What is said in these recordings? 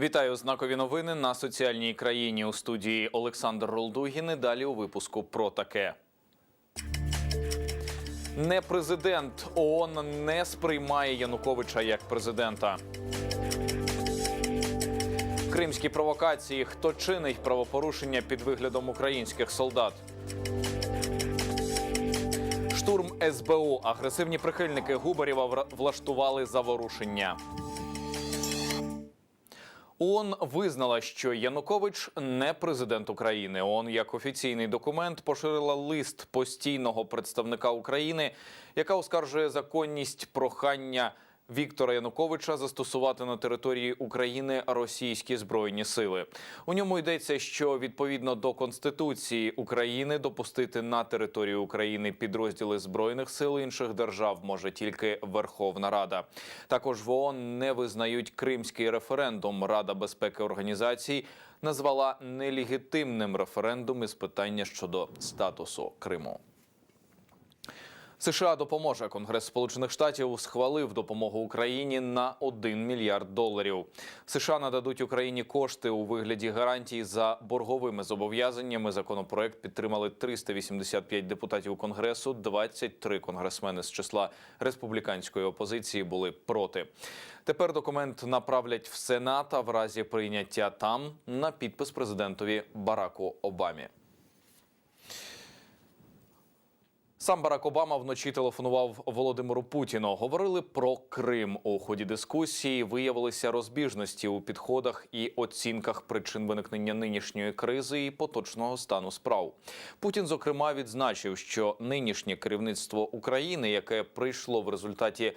Вітаю знакові новини на соціальній країні у студії Олександр Ролдугін. І Далі у випуску про таке. Не президент ООН не сприймає Януковича як президента. Кримські провокації. Хто чинить правопорушення під виглядом українських солдат? Штурм СБУ. Агресивні прихильники Губарєва влаштували заворушення. ООН визнала, що Янукович не президент України. ООН як офіційний документ поширила лист постійного представника України, яка оскаржує законність прохання Віктора Януковича застосувати на території України російські збройні сили. У ньому йдеться, що відповідно до конституції України допустити на територію України підрозділи збройних сил інших держав може тільки Верховна Рада. Також в ООН не визнають кримський референдум. Рада безпеки організацій назвала нелегітимним референдум із питання щодо статусу Криму. США допоможе. Конгрес Сполучених Штатів схвалив допомогу Україні на 1 мільярд доларів. США нададуть Україні кошти у вигляді гарантій за борговими зобов'язаннями. Законопроект підтримали 385 депутатів Конгресу. 23 конгресмени з числа республіканської опозиції були проти. Тепер документ направлять в Сенат, а в разі прийняття там на підпис президентові Бараку Обамі. Сам Барак Обама вночі телефонував Володимиру Путіну. Говорили про Крим. У ході дискусії виявилися розбіжності у підходах і оцінках причин виникнення нинішньої кризи і поточного стану справ. Путін, зокрема, відзначив, що нинішнє керівництво України, яке прийшло в результаті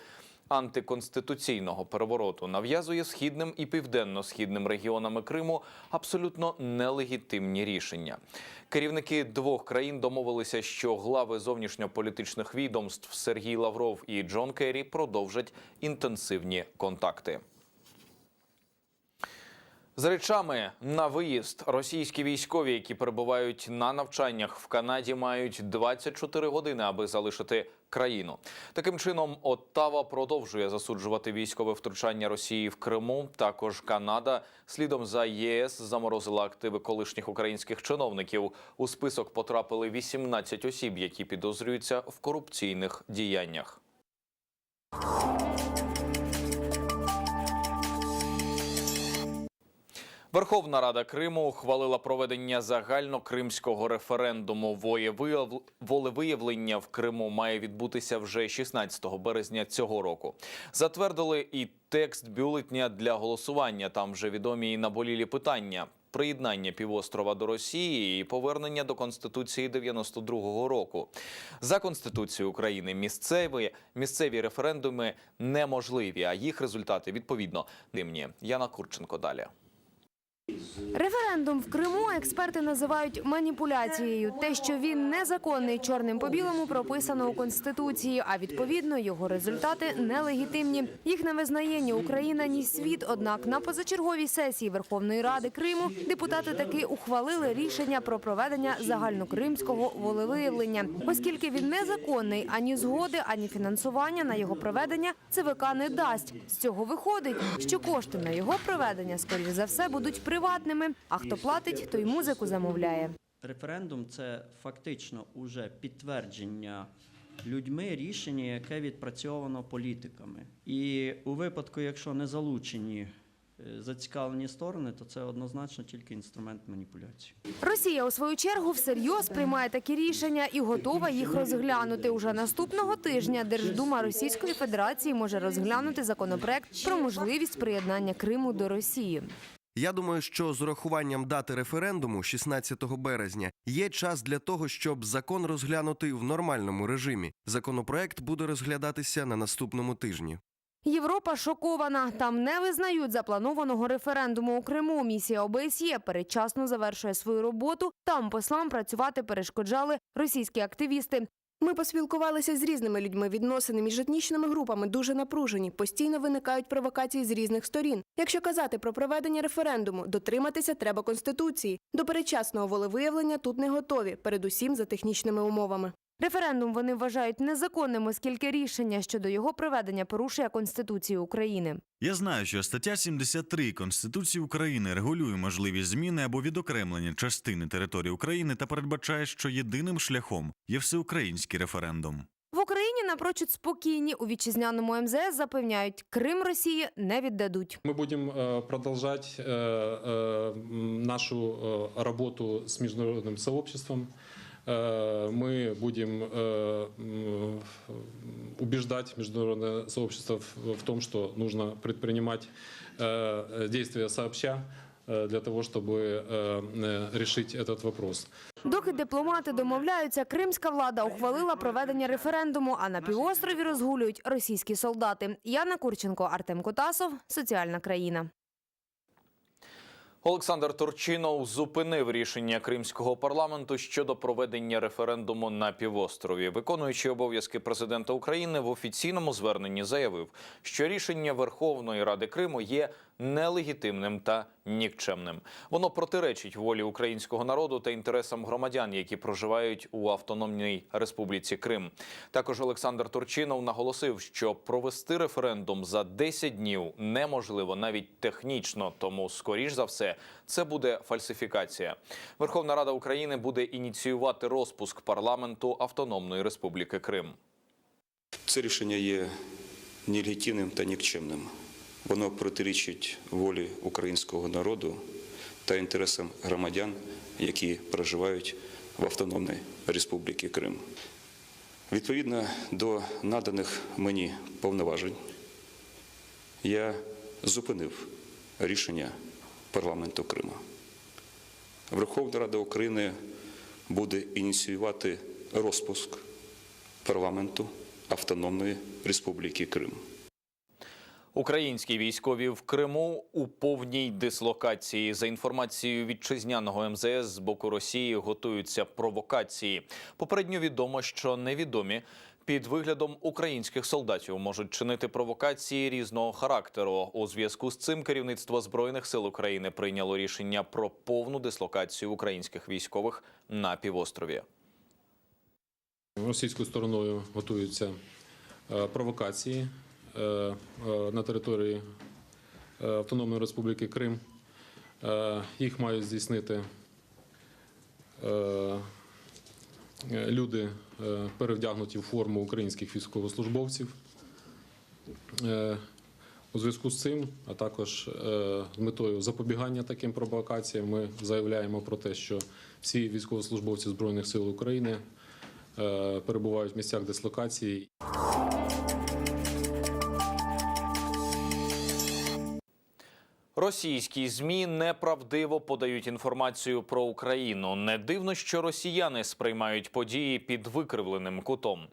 антиконституційного перевороту нав'язує східним і південно-східним регіонами Криму абсолютно нелегітимні рішення. Керівники двох країн домовилися, що глави зовнішньополітичних відомств Сергій Лавров і Джон Керрі продовжать інтенсивні контакти. З речами на виїзд російські військові, які перебувають на навчаннях в Канаді, мають 24 години, аби залишити країну. Таким чином, Оттава продовжує засуджувати військове втручання Росії в Криму. Також Канада, слідом за ЄС, заморозила активи колишніх українських чиновників. У список потрапили 18 осіб, які підозрюються в корупційних діяннях. Верховна Рада Криму ухвалила проведення загальнокримського референдуму. Волевиявлення в Криму має відбутися вже 16 березня цього року. Затвердили і текст бюлетня для голосування. Там вже відомі і наболілі питання. Приєднання півострова до Росії і повернення до конституції 92-го року за конституцією України місцеві місцеві референдуми неможливі, а їх результати відповідно димні. Яна Курченко далі. Референдум в Криму експерти називають маніпуляцією. Те, що він незаконний чорним по білому, прописано у конституції. А відповідно його результати нелегітимні. Їх не визнає ні Україна, ні світ. Однак на позачерговій сесії Верховної Ради Криму депутати таки ухвалили рішення про проведення загальнокримського волевиявлення, оскільки він незаконний ані згоди, ані фінансування на його проведення ЦВК не дасть. З цього виходить, що кошти на його проведення, скоріш за все, будуть приватними. А хто платить, той музику замовляє. Референдум це фактично уже підтвердження людьми рішення, яке відпрацьовано політиками. І у випадку, якщо не залучені е, зацікавлені сторони, то це однозначно тільки інструмент маніпуляції. Росія у свою чергу всерйоз приймає такі рішення і готова їх розглянути. Уже наступного тижня Держдума Російської Федерації може розглянути законопроект про можливість приєднання Криму до Росії. Я думаю, що з урахуванням дати референдуму 16 березня є час для того, щоб закон розглянути в нормальному режимі. Законопроект буде розглядатися на наступному тижні. Європа шокована. Там не визнають запланованого референдуму у Криму. Місія ОБСЄ передчасно завершує свою роботу. Там послам працювати перешкоджали російські активісти. Ми поспілкувалися з різними людьми. Відносини між етнічними групами дуже напружені. Постійно виникають провокації з різних сторін. Якщо казати про проведення референдуму, дотриматися треба конституції. До передчасного волевиявлення тут не готові, передусім за технічними умовами. Референдум вони вважають незаконним, оскільки рішення щодо його проведення порушує Конституцію України. Я знаю, що стаття 73 Конституції України регулює можливі зміни або відокремлення частини території України та передбачає, що єдиним шляхом є всеукраїнський референдум. В Україні напрочуд спокійні у вітчизняному МЗС запевняють, Крим Росії не віддадуть. Мы будем э, продолжать э, э, м, нашу э, работу с международным сообществом. Э, Мы будем э, м, убеждать международное сообщество в в том, что нужно предпринимать э, действия сообща э, для того, чтобы э, э, решить этот вопрос. Доки дипломати домовляються, кримська влада ухвалила проведення референдуму, а на півострові розгулюють російські солдати. Яна Курченко, Артем Котасов, Соціальна країна. Олександр Турчинов зупинив рішення кримського парламенту щодо проведення референдуму на півострові. виконуючи обов'язки президента України в офіційному зверненні заявив, що рішення Верховної Ради Криму є нелегітимним та нікчемним. Воно протиречить волі українського народу та інтересам громадян, які проживають у автономній республіці Крим. Також Олександр Турчинов наголосив, що провести референдум за 10 днів неможливо навіть технічно, тому скоріш за все це буде фальсифікація. Верховна Рада України буде ініціювати розпуск парламенту Автономної Республіки Крим. Це рішення є нелегітимним та нікчемним. Воно протирічить волі українського народу та інтересам громадян, які проживають в Автономній Республіці Крим. Відповідно до наданих мені повноважень, я зупинив рішення парламенту Криму. Верховна Рада України буде ініціювати розпуск парламенту Автономної Республіки Крим. Українські військові в Криму у повній дислокації. За інформацією вітчизняного МЗС з боку Росії готуються провокації. Попередньо відомо, що невідомі під виглядом українських солдатів можуть чинити провокації різного характеру. У зв'язку з цим керівництво збройних сил України прийняло рішення про повну дислокацію українських військових на півострові. Російською стороною готуються е, провокації на території е, Автономної Республіки Крим. Е, Їх мають здійснити е, е, люди, е, перевдягнуті в форму українських військовослужбовців. Е, У зв'язку з цим, а також е, з метою запобігання таким провокаціям, ми заявляємо про те, що всі військовослужбовці Збройних сил України е, перебувають в місцях дислокації Російські змі неправдиво подають інформацію про Україну. Не дивно, що росіяни сприймають події під викривленим кутом.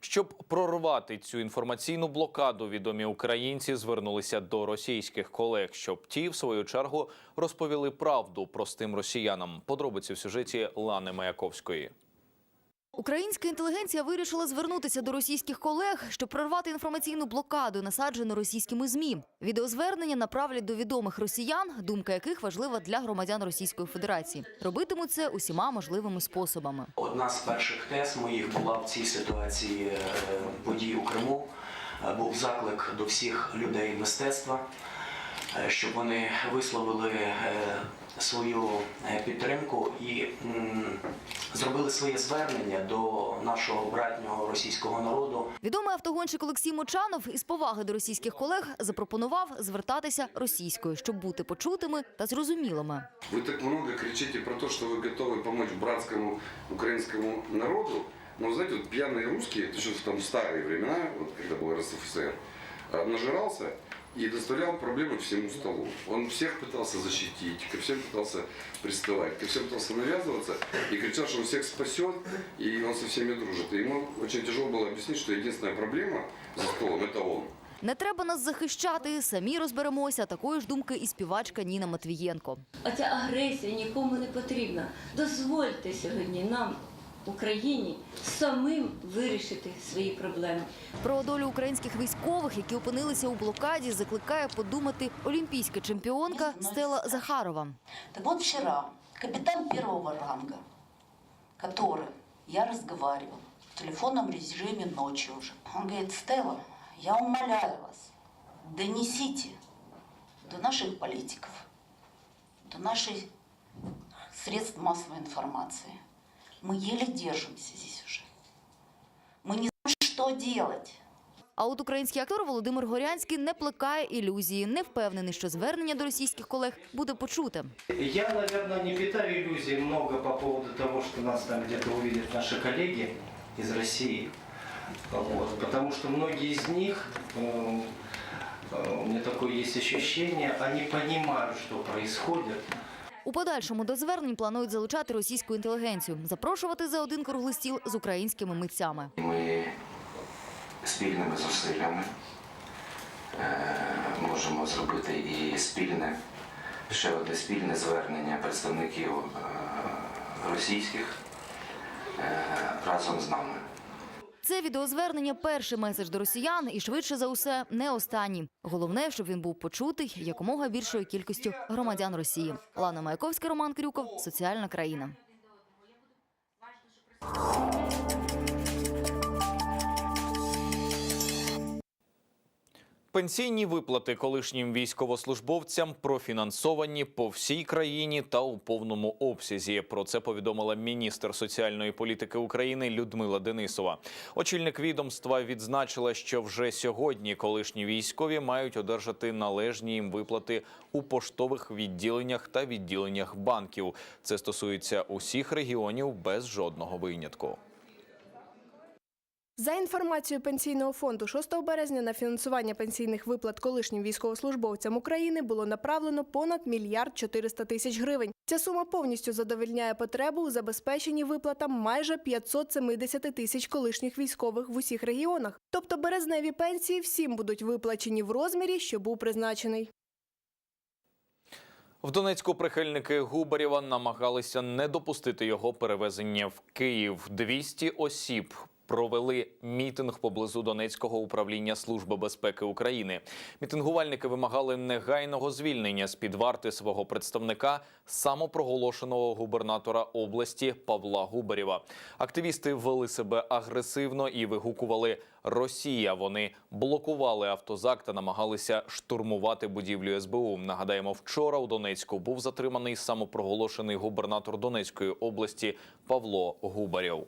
Щоб прорвати цю інформаційну блокаду, відомі українці звернулися до російських колег, щоб ті, в свою чергу, розповіли правду простим росіянам. Подробиці в сюжеті Лани Маяковської. Українська інтелігенція вирішила звернутися до російських колег, щоб прорвати інформаційну блокаду, насаджену російськими змі. Відеозвернення направлять до відомих росіян, думка яких важлива для громадян Російської Федерації. Робитимуть це усіма можливими способами. Одна з перших тез моїх була в цій ситуації е, подій у Криму. Е, Був заклик до всіх людей мистецтва, е, щоб вони висловили свою е, підтримку і м, зробили своє звернення до нашого братнього російського народу. Відомий автогонщик Олексій Мочанов із поваги до російських колег запропонував звертатися російською, щоб бути почутими та зрозумілими. Вы так много кричите про то, что вы готовы помочь братскому украинскому народу. Но знаете, вот пьяные русские, это еще там в старые времена, вот когда был РСФСР, а, нажирался и доставлял проблемы всему столу. Он всех пытался защитить, ко всем пытался приставать, ко всем пытался навязываться и кричал, что он всех спасет, и он со всеми дружит. И ему очень тяжело было объяснить, что единственная проблема за столом – это он. Не треба нас захищати, самі розберемося. Такої ж думки і співачка Ніна Матвієнко. Оця агресія нікому не потрібна. Дозвольте сьогодні нам, Україні, самим вирішити свої проблеми. Про долю українських військових, які опинилися у блокаді, закликає подумати олімпійська чемпіонка Стела Захарова. Так вот вчера капитан первого ранга, который я разговаривал, в телефонном режиме ночью уже. Он говорит, Стелла, я умоляю вас, донесите до наших политиков, до наших средств массовой информации. Мы еле держимся здесь уже. Мы не знаем, что делать. А от український актор Володимир Горянський не плекає ілюзії, не впевнений, що звернення до російських колег буде почуте. Я, наверное, не питаю иллюзий много по поводу того, что нас там где-то увидят наши коллеги из России. Вот, потому что многие из них, э, э, у меня такое есть ощущение, они понимают, что происходит. У подальшому до звернень планують залучати російську інтелігенцію, запрошувати за один круглий стіл з українськими митцями. Ми спільними зусиллями е, можемо зробити і спільне, ще одне спільне звернення представників е, російських е, разом з нами. Це відеозвернення перший меседж до росіян і швидше за усе не останній. Головне, щоб він був почутий якомога більшою кількістю громадян Росії. Лана Маяковська, Роман Крюков, соціальна країна. Пенсійні виплати колишнім військовослужбовцям профінансовані по всій країні та у повному обсязі. Про це повідомила міністр соціальної політики України Людмила Денисова. Очільник відомства відзначила, що вже сьогодні колишні військові мають одержати належні їм виплати у поштових відділеннях та відділеннях банків. Це стосується усіх регіонів без жодного винятку. За інформацією пенсійного фонду, 6 березня на фінансування пенсійних виплат колишнім військовослужбовцям України було направлено понад мільярд 400 тисяч гривень. Ця сума повністю задовольняє потребу у забезпеченні виплатам майже 570 тисяч колишніх військових в усіх регіонах. Тобто березневі пенсії всім будуть виплачені в розмірі, що був призначений. В Донецьку прихильники Губарєва намагалися не допустити його перевезення в Київ. 200 осіб провели мітинг поблизу Донецького управління Служби безпеки України. Мітингувальники вимагали негайного звільнення з під варти свого представника, самопроголошеного губернатора області Павла Губарєва. Активісти вели себе агресивно і вигукували Росія. Вони блокували автозак та намагалися штурмувати будівлю СБУ. Нагадаємо, вчора у Донецьку був затриманий самопроголошений губернатор Донецької області Павло Губарєв.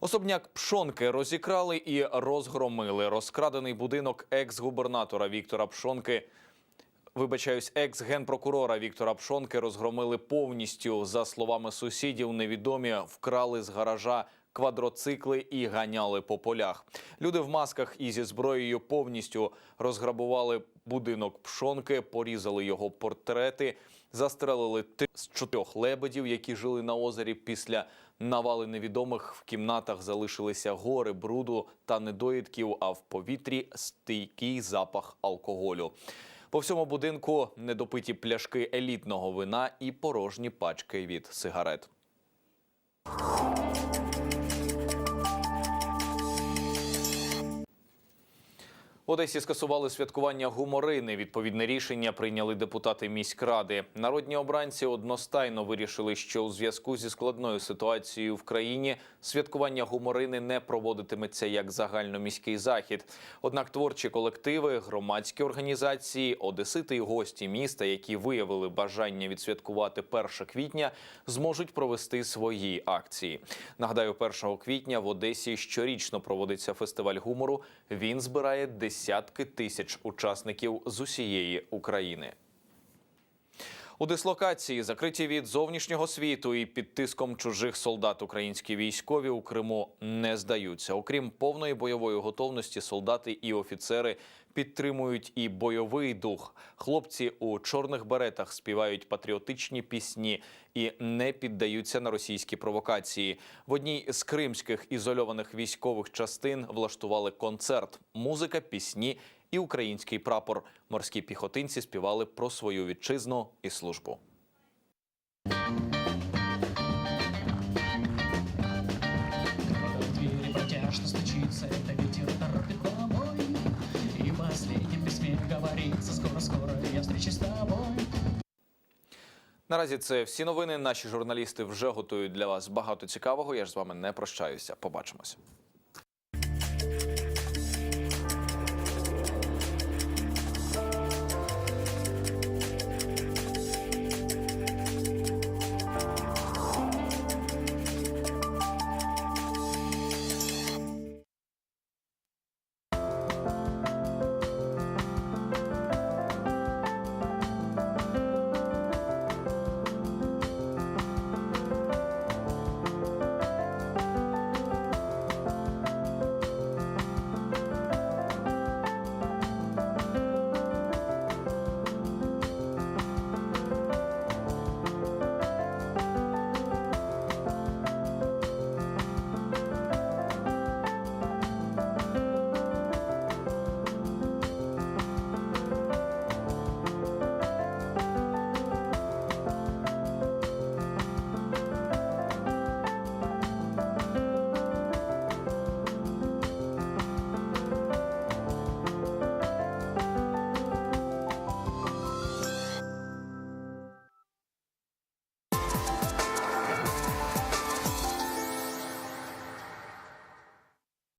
Особняк Пшонки розікрали і розгромили. Розкрадений будинок екс-губернатора Віктора Пшонки. Вибачаюсь, екс-генпрокурора Віктора Пшонки розгромили повністю. За словами сусідів, невідомі вкрали з гаража квадроцикли і ганяли по полях. Люди в масках і зі зброєю повністю розграбували будинок Пшонки, порізали його портрети, застрелили ти з чотирьох лебедів, які жили на озері. Після навали невідомих в кімнатах залишилися гори бруду та недоїдків, а в повітрі стійкий запах алкоголю. По всьому будинку недопиті пляшки елітного вина і порожні пачки від сигарет. Одесі скасували святкування гуморини. Відповідне рішення прийняли депутати міськради. Народні обранці одностайно вирішили, що у зв'язку зі складною ситуацією в країні святкування гуморини не проводитиметься як загальноміський захід. Однак творчі колективи, громадські організації, одесити і гості міста, які виявили бажання відсвяткувати 1 квітня, зможуть провести свої акції. Нагадаю, 1 квітня в Одесі щорічно проводиться фестиваль гумору. Він збирає десятки тисяч учасників з усієї України. У дислокації, закриті від зовнішнього світу і під тиском чужих солдат українські військові у Криму не здаються. Окрім повної бойової готовності, солдати і офіцери підтримують і бойовий дух. Хлопці у чорних беретах співають патріотичні пісні і не піддаються на російські провокації. В одній з кримських ізольованих військових частин влаштували концерт, музика, пісні і український прапор. Морські піхотинці співали про свою вітчизну і службу. Наразі це всі новини. Наші журналісти вже готують для вас багато цікавого. Я ж з вами не прощаюся. Побачимось.